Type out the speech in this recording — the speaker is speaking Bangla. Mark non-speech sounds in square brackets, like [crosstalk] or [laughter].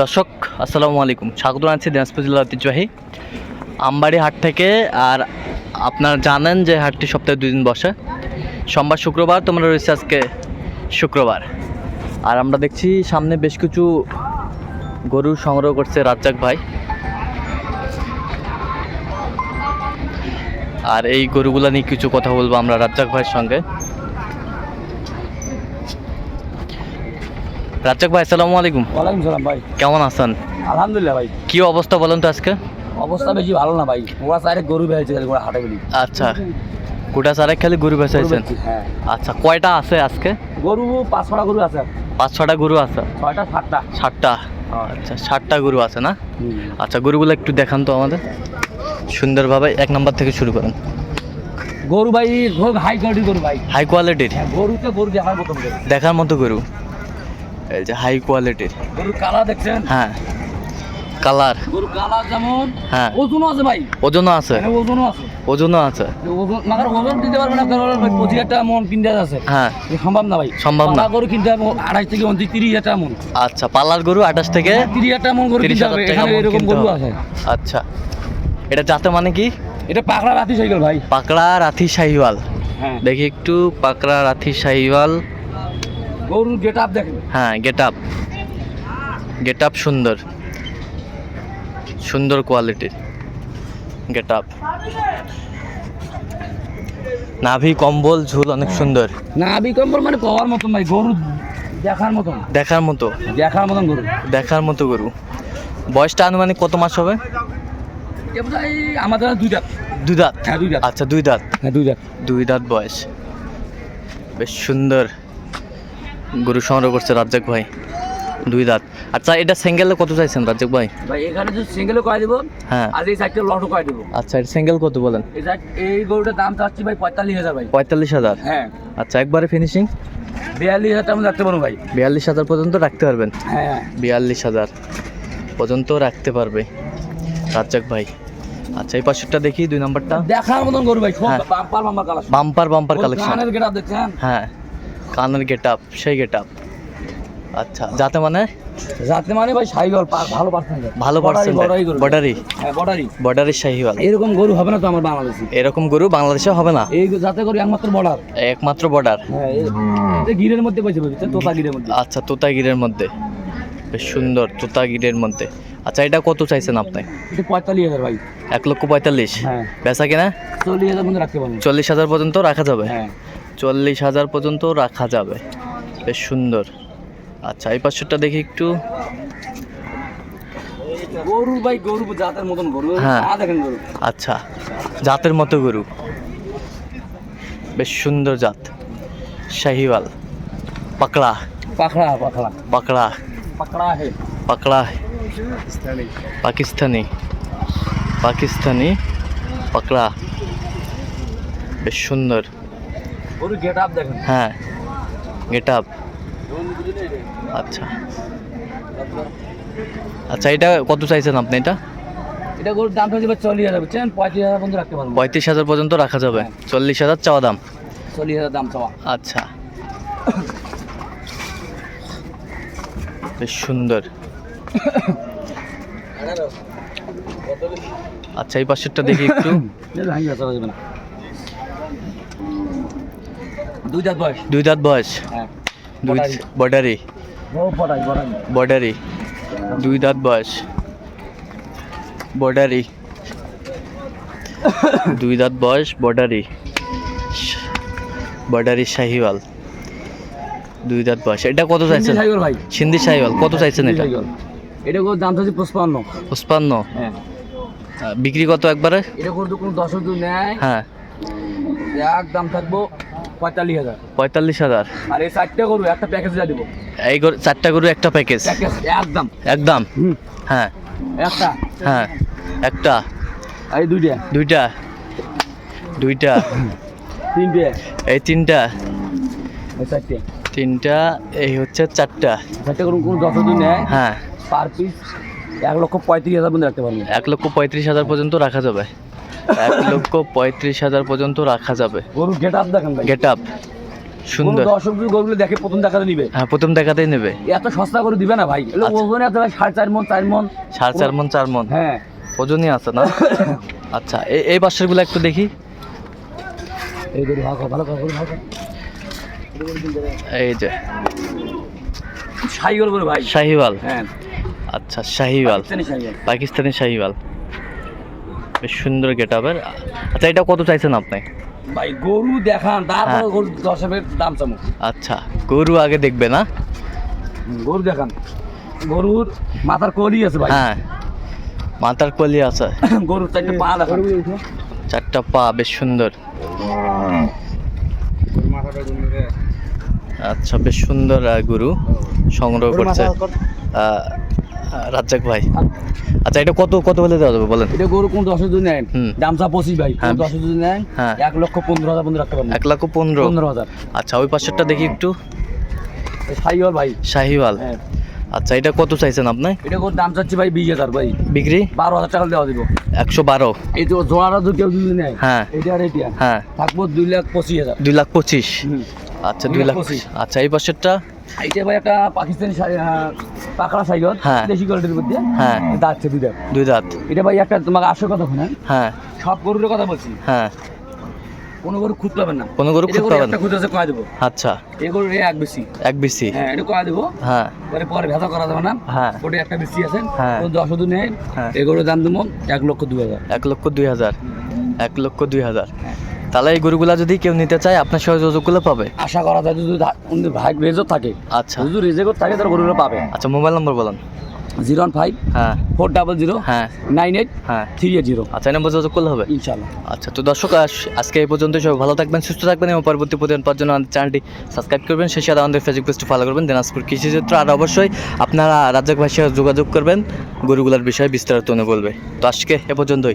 দর্শক, আসসালামু আলাইকুম। স্বাগত জানাচ্ছি দিনাজপুর জেলার ঐতিহ্যবাহী আমবাড়ি হাট থেকে। আর আপনারা জানেন যে হাটটি সপ্তাহে দুই দিন বসে। সোমবার, শুক্রবার, তোমরা রয়েছে আজকে শুক্রবার। আর আমরা দেখছি সামনে বেশ কিছু গরু সংগ্রহ করছে রাজ্জাক ভাই। আর এই গরুগুলা নিয়ে কিছু কথা বলব আমরা রাজ্জাক ভাইয়ের সঙ্গে। রাজ্জাক ভাই আসসালামু আলাইকুম। ওয়ালাইকুম সালাম ভাই। কেমন আছেন? আলহামদুলিল্লাহ ভাই। কি অবস্থা বলেন তো আজকে? অবস্থা বেশি ভালো না ভাই। ওরা সাইডে গরু বেড়েছে ওরা হাটে গেলি। আচ্ছা। গোটা চারেক খালি গরু বেচাইছেন হ্যাঁ। আচ্ছা কয়টা আছে আজকে? গরু পাঁচ ছটা গরু আছে। পাঁচ ছটা গরু আছে? ছয়টা সাতটা। ষাটটা আচ্ছা সাতটা গরু আছে না? আচ্ছা গরুগুলো একটু দেখান তো আমাদের। সুন্দরভাবে এক নম্বর থেকে শুরু করেন। গরু ভাই হাই কোয়ালিটির গরু ভাই। হাই কোয়ালিটির? হ্যাঁ গরুতে গরু দেখার গরু। দেখার মতো গরু। এই যে হাই কোয়ালিটির গরুর কালার দেখছেন? হ্যাঁ। কালার গরু কালার যেমন হ্যাঁ। ওজনও আছে ভাই। ওজনও আছে। ওজনও আছে। ওজনও আছে। মাগার ওজন দিতে পারবে না কারণ ভাই পঁচিশ হাজার টাকা মন কিনতে আছে হ্যাঁ। সম্ভব না ভাই। সম্ভব না। গরু কিনতে হবে আড়াইশ থেকে উনত্রিশ তিরিশ হাজার টাকা মন। আচ্ছা পালার গরু আঠাশ থেকে তিরিশ হাজার টাকা মন গরু কিনতে হবে। এখানে এরকম গরু আছে। আচ্ছা। এটা যাতে মানে কি? এটা পাকড়া রাতি সাইকেল ভাই। পাকড়া রাথি শাহিওয়াল হ্যাঁ। দেখি একটু পাকড়া রাথি শাহিওয়াল গরুর গেট আপ দেখেন। হ্যাঁ গেট আপ গেট আপ সুন্দর। সুন্দর কোয়ালিটির গেট আপ নাভি কম্বল ঝুল অনেক সুন্দর। না আবি কম্বল মানে কওয়ার মতন ভাই গরু দেখার মতন। দেখার মতো। দেখার মতন গরু। দেখার মতো গরু। বয়সটা আনুমানিক কত মাস হবে? আমাদের দুই দাঁত। দুই দাঁত? হ্যাঁ দুই দাঁত। আচ্ছা দুই দাঁত। হ্যাঁ দুই দাঁত। দুই দাঁত বয়স। বেশ সুন্দর। গরু সংগ্রহ করছে রাজ্জাক ভাই। দুই দাঁত। আচ্ছা এটা সিঙ্গেলে কত চাইছেন রাজ্জাক ভাই? ভাই এখানে যদি সিঙ্গেলও কয় দেবো হ্যাঁ। আর এই সাইডটা লটও কয় দেবো। আচ্ছা এটা সিঙ্গেল কত বলেন? এই এই গরুটার দাম চাচ্ছি ভাই পঁয়তাল্লিশ হাজার ভাই। পঁয়তাল্লিশ হাজার? হ্যাঁ। আচ্ছা একবারে ফিনিশিং বিয়াল্লিশ হাজার টাকা রাখতে পারব ভাই। বিয়াল্লিশ হাজার পর্যন্ত রাখতে পারবেন? হ্যাঁ বিয়াল্লিশ হাজার পর্যন্ত রাখতে পারবে রাজ্জাক ভাই। আচ্ছা এই পাশেরটা দেখি দুই নাম্বারটা। দেখার মতন গরু ভাই হ্যাঁ। Bumper bumper colour bumper bumper collection হ্যাঁ। কানের গেট আপ সেই গেট আপ আচ্ছা যাতে মানে? যাতে মানে ভাই ভালো পার্সেন্ট ভালো গরু। বর্ডারি বর্ডারি শাহিওয়াল এরকম গরু হবে না তো আমার বাংলাদেশে। এরকম গরু বাংলাদেশে হবে না? এই যাতে করি একমাত্র বর্ডার। একমাত্র বর্ডার? হ্যাঁ গিরের মধ্যে পাইছে বুঝছেন তোতা গিরের মধ্যে। আচ্ছা তোতাগিরের মধ্যে। বেশ সুন্দর তোতাগিরের মধ্যে। আচ্ছা এটা কত চাইছেন আপনি? পঁয়তাল্লিশ হাজার ভাই। এক লক্ষ পঁয়তাল্লিশ। হ্যাঁ। বেচা কিনা? চল্লিশ হাজার মধ্যে রাখতে পারব। চল্লিশ হাজার পর্যন্ত রাখা যাবে? হ্যাঁ। চল্লিশ হাজার পর্যন্ত রাখা যাবে। বেশ সুন্দর। আচ্ছা এই পাঁচশোটা দেখি একটু। গরু ভাই গরু জাতের মতন গরু। হ্যাঁ। দেখেন গরু। আচ্ছা জাতের মতো গরু। বেশ সুন্দর জাত। শাহিওয়াল। পাকড়া। পাখড়া পাখড়া পাকড়া। পাকড়া হে। পাকড়া পাকিস্তানি। পাকিস্তানি পাকড়া। বেশ সুন্দর। গেট আপ দেখেন। হ্যাঁ গেট আপ আচ্ছা। আচ্ছা এটা কত চাইছেন আপনি এটা? এটা গরুর দাম এবার চল্লিশ হাজার বুঝছেন? পঁয়ত্রিশ হাজার পর্যন্ত রাখতে পারব। পঁয়ত্রিশ হাজার পর্যন্ত রাখা যাবে। চল্লিশ হাজার চাওয়া দাম? চল্লিশ হাজার দাম চাওয়া। আচ্ছা। বেশ সুন্দর। [coughs] আচ্ছা এই পাশেরটা দেখি একটু [coughs] ভাঙি আসা যাবে না দুই দাঁত বয়স। দুই দাঁত বয়স। হ্যাঁ। দুই বর্ডারি। বর্ডারি বর্ডারি দুই দাঁত বয়স। বর্ডারি দুই দাঁত বয়স বর্ডারি বর্ডারি শাহিওয়াল। দুই দাঁত বয়স। এটা কত চাইছেন? সিন্ধি শাহিওয়াল। কত চাইছেন এটা? এটা দাম থাকছে পঁচপান্ন। পুষ্পান্ন হ্যাঁ। বিক্রি কত একবারে? এটা কোনো নেয় হ্যাঁ। এক দাম থাকব পঁয়তাল্লিশ হাজার। পঁয়তাল্লিশ হাজার। আর এই চারটে গরু একটা প্যাকেজ যা দিব। এই গরু- চারটা গরু একটা প্যাকেজ একদম। একদম। হ্যাঁ। একটা। হ্যাঁ। একটা। এই দুইটা। দুইটা। দুইটা। তিনটে। এই তিনটা। এই চারটে। তিনটা এই হচ্ছে চারটা। চারটে গরু কোনো দশ যদি নেয়। হ্যাঁ। পার পিস এক লক্ষ পঁয়ত্রিশ হাজার পর্যন্ত রাখতে পারব। এক লক্ষ পঁয়ত্রিশ হাজার পর্যন্ত রাখা যাবে। এক লক্ষ পঁয়ত্রিশ হাজার পর্যন্ত রাখা যাবে। গরু গেট আপ দেখেন ভাই। গেট আপ সুন্দর। দর্শক গরুগুলো দেখে প্রথম দেখাতে নিবে। হ্যাঁ প্রথম দেখাতেই নেবে। এত সস্তা করে দিবে না ভাই। আচ্ছা। ওজনে এত ভাই সাড়ে চার মন চার মন। সাড়ে চার মন চার মন? হ্যাঁ। ওজনই আছে না? [coughs] আচ্ছা এই- বাচ্চাগুলো একটু দেখি। এই গরু ভাগ ভালো ভাগ। এই যে। শাহি গরু গরু ভাই। শাহিওয়াল? হ্যাঁ। আচ্ছা শাহিওয়াল। পাকিস্তানি শাহি পাকিস্তানি শাহিওয়াল। বেশ সুন্দর গেট আবার আচ্ছা এটা কত চাইছেন আপনি? ভাই গরু দেখান তারপর হ্যাঁ। গরু দর্শকের দাম চামো আচ্ছা গরু আগে দেখবে না? গরু দেখান। গরুর মাথার কলি আছে ভাই। হ্যাঁ মাথার কলি আছে। [coughs] গরুর চারটে পা দেখান। চারটা পা বেশ সুন্দর। আচ্ছা বেশ সুন্দর গরু সংগ্রহ করছে। রাজ্জাক ভাই। আচ্ছা এটা কত কত হলে দেওয়া যাবে বলেন? এটা গরু কোন দশের জন্য নেন হুম। দাম চা পঁচিশ ভাই। হ্যাঁ। দশের জন্য নেন হ্যাঁ। এক লক্ষ পনেরো হাজার পর্যন্ত রাখতে পারবেন এক লাখ পনেরো। পনেরো হাজার। আচ্ছা ওই পাশেরটা দেখি একটু। শাহি গরু ভাই। শাহিওয়াল হ্যাঁ। আচ্ছা এটা কত চাইছেন আপনি? এটা গরুর দাম চাচ্ছি ভাই বিশ হাজার ভাই। বিক্রি? বারো হাজার টাকা দেওয়া দিব। একশো বারো। এই তো জোড়াটা যদি কেউ যদি নেয় হ্যাঁ। এটা আর এটা হ্যাঁ। থাকব দুই লাখ পঁচিশ হাজার। দুই লাখ পঁচিশ। আচ্ছা দুই লাখ পঁচিশ। আচ্ছা এই পাশেরটা? এইটা ভাই একটা পাকিস্তানি পাকড়া সাইগর হ্যাঁ। দেশি কোয়ালিটির মধ্যে। হ্যাঁ। দাঁড়ছে দুইটা দুই দাঁত। এটা ভাই একটা তোমাকে আসল কথা শোনেন। হ্যাঁ। সব গরুর কথা বলছি। হ্যাঁ। কোনো গরু খুঁজ পাবেন না। কোনো গরু গরু পাবেন একটা খুঁজ আছে কয়ে দেবো? আচ্ছা। এই গরু এক বেশি। এক বিসি হ্যাঁ এটা কয়ে দেবো? হ্যাঁ। পরে পরে ভেজা করা যাবে না। হ্যাঁ। ওটা একটা বেশি আছে। হ্যাঁ। দশ শুধু নেই। হ্যাঁ। এই গরুর দাম দেবো এক লক্ষ দুই হাজার। এক লক্ষ দুই হাজার। এক লক্ষ দুই হাজার। তাহলে এই গরুগুলা যদি কেউ নিতে চায় আপনার সহযোগগুলো পাবে? আশা করা যায় যদি উনি ভাই রেজর থাকে। আচ্ছা। যদি রেজেকর থাকে তাহলে গরুগুলো পাবে। আচ্ছা মোবাইল নম্বর বলেন। জিরো ওয়ান ফাইভ হ্যাঁ। ফোর ডাবল জিরো হ্যাঁ। নাইন এইট হ্যাঁ। Three eight zero. আচ্ছা এই নম্বর যোগাযোগ করলে হবে? ইনশাল্লাহ আচ্ছা তো দর্শক আজ- আজকে এই পর্যন্ত সবাই ভালো থাকবেন সুস্থ থাকবেন এবং পরবর্তী প্রতিদিন পাওয়ার জন্য আমাদের চ্যানেলটি সাবস্ক্রাইব করবেন। সেই সাথে আমাদের ফেসবুক পেজটি ফলো করবেন দিনাজপুর কৃষিচিত্র আর অবশ্যই আপনারা রাজ্জাক সাথে যোগাযোগ করবেন। গরুগুলার বিষয়ে বিস্তারিত বলবে। তো আজকে এ পর্যন্তই।